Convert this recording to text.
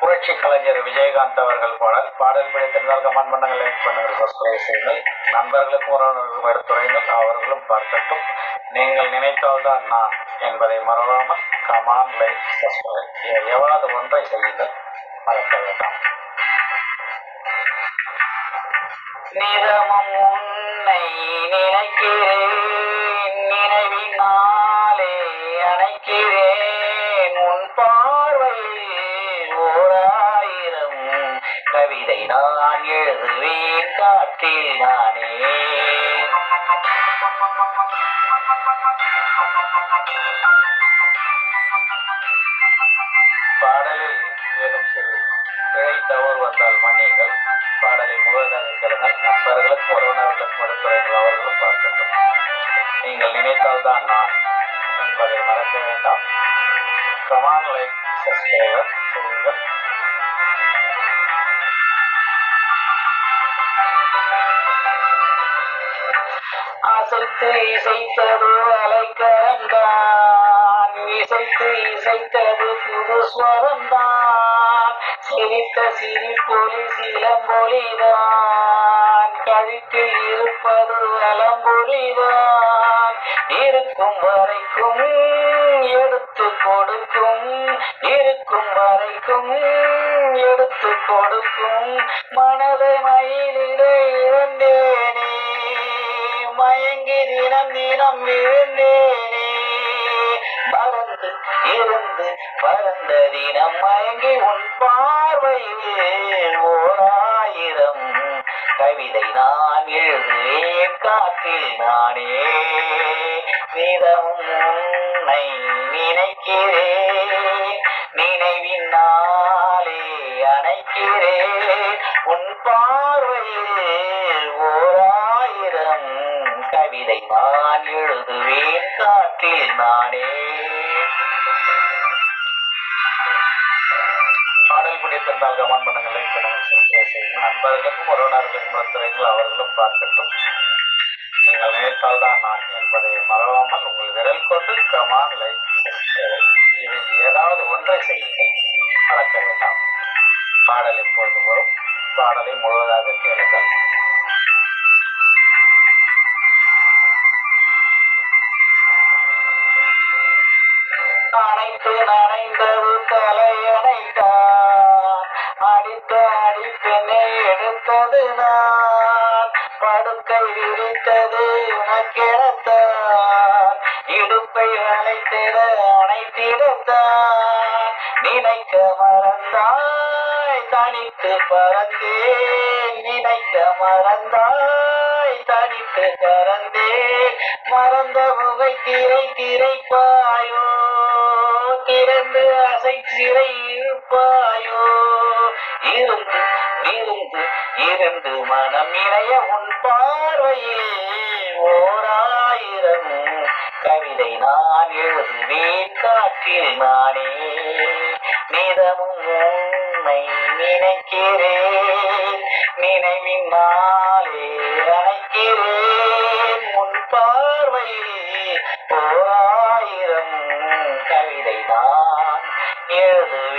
புரட்சி கலைஞர் விஜயகாந்த் அவர்கள் பாடல். பாடல் பிடித்திருந்தால் கமெண்ட் பண்ணுங்க லைக் பண்ணுங்கள் சப்ஸ்கிரைப் செய்யுங்கள். நண்பர்களுக்கும் உறவினர்களுக்கும் எடுத்துரையுங்கள். அவர்களும் பார்க்கட்டும். நீங்கள் நினைத்தால்தான் நான் என்பதை மறவாமல் கமான் லைக் சப்ஸ்கிரைப் எவ்வளவு ஒன்றை செய்யுங்கள். மறக்க வேண்டாம். நிதமும் உன்னை நினைக்கிறேன். நினைவினாலே அணைக்கிறேன். உன் பா நான் எழுதுவேன் காற்றில் நானே பாடலில் ஏதும் சிறு பிழை தவறு வந்தால் மன்னியுங்கள். பாடலை முழுவதாக கேளுங்கள் நண்பர்களுக்கும் உறவினர்களுக்கும் எடுத்துரைங்கள் அவர்களும் பார்க்கட்டும். நீங்கள் நினைத்தால்தான் நான் என்பதை மறக்க வேண்டாம். கமான் லைக் சப்ஸ்கிரைபர் சொல்லுங்கள். அசைத்து இசைத்தது அலைக்கரந்தான் இசைத்து இசைத்தது புது ஸ்வரம்தான் சிரித்த சிரிப்பொலி சிலம்பொலிதான் கழித்து இருப்பது அலம்பொலிதான் இருக்கும் வரை எடுத்து கொடுக்கும் மனதை மயிலிட இழந்தேனே. மயங்கி தினம் தினம் விழுந்தேனே. பறந்து இருந்து பறந்த தினம் மயங்கி உன் பார்வையில் ஓராயிரம் கவிதை நான் எழுதுவேன். காற்றில் நானே நிதமும் உன்னை நினைக்கிறேன். நாளே அணைக்கிறேன் உன் பார்வையில் ஓராயிரம் கவிதை நான் எழுதுவேன் காற்றில் நானே. பாடல் பிடித்திருந்தால் கமெண்ட் பண்ணுங்கள் லைக் பண்ணுங்கள் நண்பர்களுக்கும் உறவினர்களுக்கும் ஒத்துழைங்கள் அவர்களும் பார்க்கட்டும். நீங்கள் நினைத்தால் தான் நான் என்பதை மறவாமல் உங்கள் விரல் கொண்டு கமான் லைக் சப்ஸ்கிரைப் இதில் ஏதாவது ஒன்றை செய்யுங்கள். வணக்கம் பாடல் இப்பொழுது வரும். பாடலை முழுவதாக கேளுங்கள். அனைத்து நனைந்தது தலையணைத்தான் அடித்த அடிப்பினை எடுத்ததுதான். நான் படுக்கை விரித்தது உனக்கெடுத்தான் இடுப்பை அணைத்திட அணைத்திடத்தான் நினைக்க மறந்தாய் தனித்து பறந்தேன். நினைக்க மறந்தாய் தனித்து மறந்த முகை திரை திரைப்பாயோ திறந்து அசை சிறை இருப்பாயோ இருந்து இருந்து இருந்து மனம் இணைய உன் பார்வையில் ஓராயிரம். கவிதை நான் எழுதுவேன் காற்றில் நானே நிதமும் உண்மை நினைக்கிறேன். ஓராயிரம் கவிதை நான் எழுது.